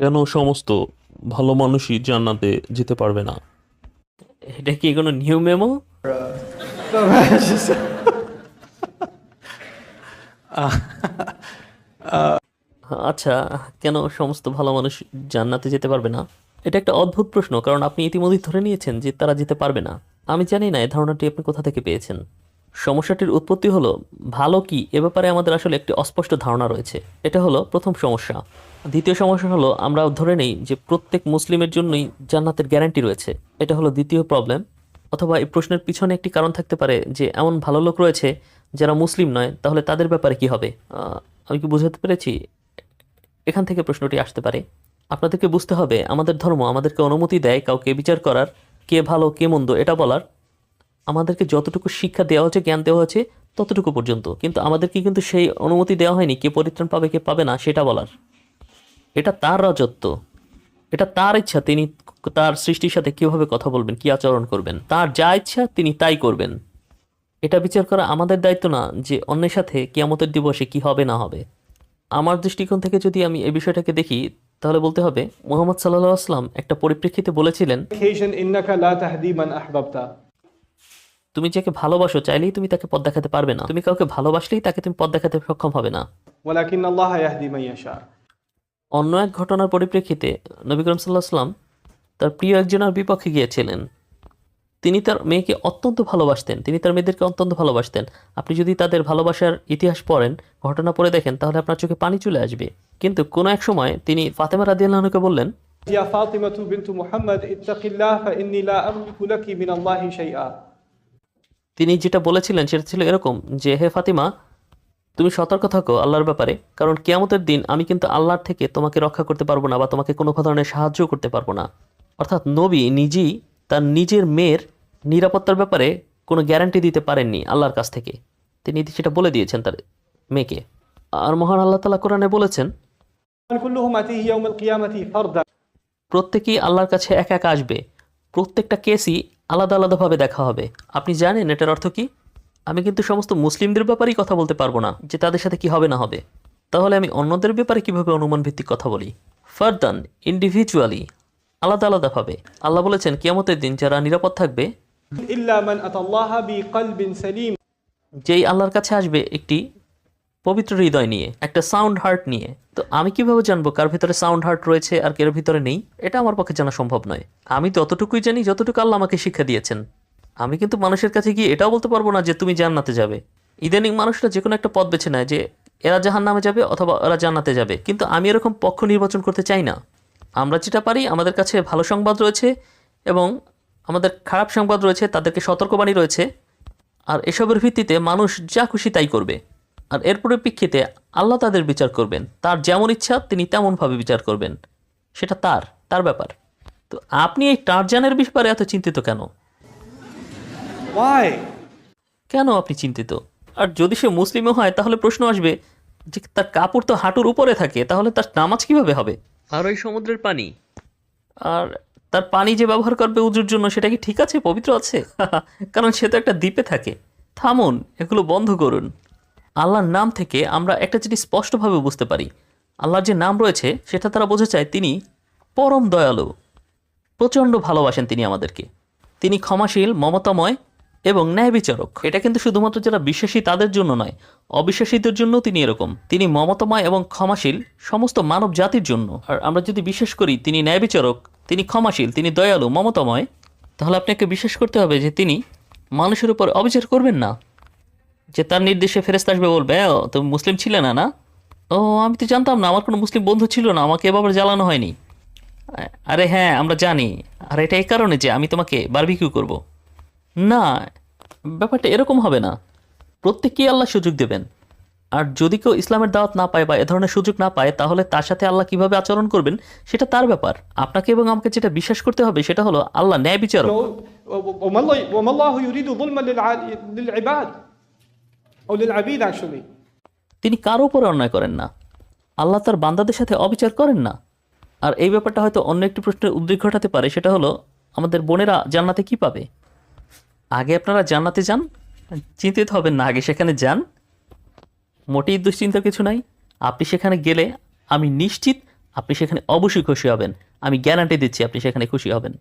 কেন সমস্ত ভালো মানুষই জান্নাতে যেতে পারবে না? এটা কি কোনো নিউ মেমো আচ্ছা কেন সমস্ত ভালো মানুষ জান্নাতে যেতে পারবে না? এটা একটা অদ্ভুত প্রশ্ন, কারণ আপনি ইতিমধ্যেই ধরে নিয়েছেন যে তারা যেতে পারবে না। আমি জানি না, এই ধারণাটি আপনি কোথা থেকে পেয়েছেন? সমস্যাটির উৎপত্তি হলো, ভালো কি? এ ব্যাপারে আমাদের আসলে একটি অস্পষ্ট ধারণা রয়েছে। এটা হলো প্রথম সমস্যা। দ্বিতীয় সমস্যা হলো, আমরা ধরে নেই যে প্রত্যেক মুসলিমের জন্যই জান্নাতের গ্যারান্টি রয়েছে। এটা হলো দ্বিতীয় প্রবলেম অথবা এই প্রশ্নের পিছনে একটি কারণ থাকতে পারে যে এমন ভালো লোক রয়েছে যারা মুসলিম নয়, তাহলে তাদের ব্যাপারে কি হবে? আমি কি বুঝাতে পেরেছি? এখান থেকে প্রশ্নটি আসতে পারে। আপনাদেরকে বুঝতে হবে, আমাদের ধর্ম আমাদেরকে অনুমতি দেয় কাউকে বিচার করার, কে ভালো, কে মন্দ, এটা বলার। আমাদেরকে যতটুকু শিক্ষা দেওয়া হচ্ছে, জ্ঞান দেওয়া হচ্ছে, ততটুকু পর্যন্ত। কিন্তু আমাদেরকে কিন্তু সেই অনুমতি দেওয়া হয়নি, কে পরিত্রাণ পাবে, কে পাবে না, সেটা বলার। এটা তার রাজত্ব। এটা তার ইচ্ছা, তিনি তার সৃষ্টির সাথে কীভাবে কথা বলবেন, কি আচরণ করবেন। তার যা ইচ্ছা, তিনি তাই করবেন। এটা বিচার করা আমাদের দায়িত্ব না যে অন্যের সাথে কিয়ামতের দিবসে কি হবে, না হবে। আমার দৃষ্টিকোণ থেকে যদি আমি এই বিষয়টাকে দেখি, তাহলে বলতে হবে, মোহাম্মদ সাল্লাহ আসলাম একটা পরিপ্রেক্ষিতে বলেছিলেন তুমি যাকে ভালোবাসো চাইলেই তুমি তাকে পদ দেখাতে পারবে না। তুমি কাউকে ভালোবাসলেই তাকে তুমি পদ দেখাতে সক্ষম হবে না। অন্য এক ঘটনার পরিপ্রেক্ষিতে নবী সাল্লাহ সাল্লাম তার প্রিয় একজনের বিপক্ষে গিয়েছিলেন। তিনি তার মেয়েকে অত্যন্ত ভালোবাসতেন। তিনি তার মেয়েদেরকে অত্যন্ত ভালোবাসতেন। আপনি যদি তাদের ভালোবাসার ইতিহাস পড়েন ঘটনা পড়ে দেখেন তাহলে আপনার চোখে পানি চলে আসবে। কিন্তু কোনো এক সময় তিনি ফাতেমা রাদিয়াল্লাহকে বললেন ইয়া ফাতিমা বিনতু মুহাম্মদ ইত্তাকিল্লাহ ফা ইন্নী লা আমলিকু লাকি শাইআ। তিনি যেটা বলেছিলেন সেটা ছিল এরকম যে হে ফাতিমা তুমি সতর্ক থাকো আল্লাহর ব্যাপারে কারণ কেয়ামতের দিন আমি কিন্তু আল্লাহর থেকে তোমাকে রক্ষা করতে পারব না বা তোমাকে কোনো ধরনের সাহায্য করতে পারব না। অর্থাৎ নবী নিজেই তার নিজের মেয়ের নিরাপত্তার ব্যাপারে কোনো গ্যারান্টি দিতে পারেননি আল্লাহর কাছ থেকে। তিনি সেটা বলে দিয়েছেন তার মেয়েকে। আর মহান আল্লাহ তালা কোরআনে বলেছেন প্রত্যেকেই আল্লাহর কাছে এক এক আসবে। প্রত্যেকটা কেসই আলাদা আলাদাভাবে দেখা হবে। আপনি জানেন এটার অর্থ কি? আমি কিন্তু সমস্ত মুসলিমদের ব্যাপারেই কথা বলতে পারব না যে তাদের সাথে কি হবে না হবে। তাহলে আমি অন্যদের ব্যাপারে কীভাবে অনুমান ভিত্তিক কথা বলি? ফারদান ইন্ডিভিজুয়ালি আলাদা আলাদাভাবে। আল্লাহ বলেছেন কেমতের দিন যারা নিরাপদ থাকবে যেই আল্লাহর কাছে আসবে একটি পবিত্র হৃদয় নিয়ে, একটা সাউন্ড হার্ট নিয়ে। তো আমি কীভাবে জানব কার ভিতরে সাউন্ড হার্ট রয়েছে আর কার ভিতরে নেই? এটা আমার পক্ষে জানা সম্ভব নয়। আমি ততটুকুই জানি, যতটুকু আল্লাহ আমাকে শিক্ষা দিয়েছেন। আমি কিন্তু মানুষের কাছে গিয়ে এটাও বলতে পারব না যে তুমি জান্নাতে যাবে। ইদানিং মানুষরা যে কোনো একটা পথ বেছে নেয় যে এরা জাহান নামে যাবে অথবা এরা জান্নাতে যাবে। কিন্তু আমি এরকম পক্ষ নির্বাচন করতে চাই না। আমরা যেটা পারি, আমাদের কাছে ভালো সংবাদ রয়েছে এবং আমাদের খারাপ সংবাদ রয়েছে, তাদেরকে সতর্কবাণী রয়েছে। আর এসবের ভিত্তিতে মানুষ যা খুশি তাই করবে। আর এর পরিপ্রেক্ষিতে আল্লাহ তাদের বিচার করবেন। তার যেমন ইচ্ছা তিনি তেমনভাবে বিচার করবেন। সেটা তার তার ব্যাপার। তো আপনি এই টারজানের ব্যাপারে এত চিন্তিত কেন? কেন আপনি চিন্তিত? আর যদি সে মুসলিমও হয় তাহলে প্রশ্ন আসবে যে তার কাপড় তো হাঁটুর উপরে থাকে তাহলে তার নামাজ কীভাবে হবে? আর ওই সমুদ্রের পানি? আর তার পানি যে ব্যবহার করবে উজুর জন্য সেটা কি ঠিক আছে? পবিত্র আছে? কারণ সে তো একটা দ্বীপে থাকে। থামুন এগুলো বন্ধ করুন। আল্লাহর নাম থেকে আমরা একটা জিনিস স্পষ্টভাবে বুঝতে পারি। আল্লাহর যে নাম রয়েছে, সেটা তারা বোঝা চায় তিনি পরম দয়ালু। প্রচণ্ড ভালোবাসেন তিনি আমাদেরকে। তিনি ক্ষমাশীল, মমতাময় এবং ন্যায় বিচারক এটা কিন্তু শুধুমাত্র যারা বিশ্বাসী তাদের জন্য নয়, অবিশ্বাসীদের জন্য তিনি এরকম। তিনি মমতাময় এবং ক্ষমাশীল সমস্ত মানব জাতির জন্য। আর আমরা যদি বিশ্বাস করি, তিনি ন্যায় বিচারক তিনি ক্ষমাশীল, তিনি দয়ালু, মমতাময়, তাহলে আপনাকে বিশ্বাস করতে হবে যে তিনি মানুষের উপর অবিচার করবেন না। যে তার নির্দেশে ফেরেস্তা আসবে বলবে "ও, তুমি মুসলিম ছিলে না না? ও আমি তো জানতাম না আমার কোনো মুসলিম বন্ধু ছিল না আমাকে এভাবে জ্বালানো হয়নি। আরে হ্যাঁ আমরা জানি। আর এটা এই কারণে যে আমি তোমাকে বারবিকিউ করব। না ব্যাপারটা এরকম হবে না। প্রত্যেককেই আল্লাহ সুযোগ দেবেন। আর যদি কেউ ইসলামের দাওয়াত না পায় বা এ ধরনের সুযোগ না পায় তাহলে তার সাথে আল্লাহ কীভাবে আচরণ করবেন সেটা তার ব্যাপার। আপনাকে এবং আমাকে যেটা বিশ্বাস করতে হবে সেটা হলো আল্লাহ ন্যায় বিচারক। তিনি কারও উপরে অন্যায় করেন না। আল্লাহ তার বান্দাদের সাথে অবিচার করেন না। আর এই ব্যাপারটা হয়তো অন্য একটি প্রশ্নের উদ্বেগ ঘটাতে পারে সেটা হলো আমাদের বোনেরা জান্নাতে কি পাবে? আগে আপনারা জান্নাতে যান চিন্তিত হবেন না আগে সেখানে যান। মোটেই দুশ্চিন্তার কিছু নাই। আপনি সেখানে গেলে আমি নিশ্চিত আপনি সেখানে অবশ্যই খুশি হবেন। আমি গ্যারান্টি দিচ্ছি আপনি সেখানে খুশি হবেন.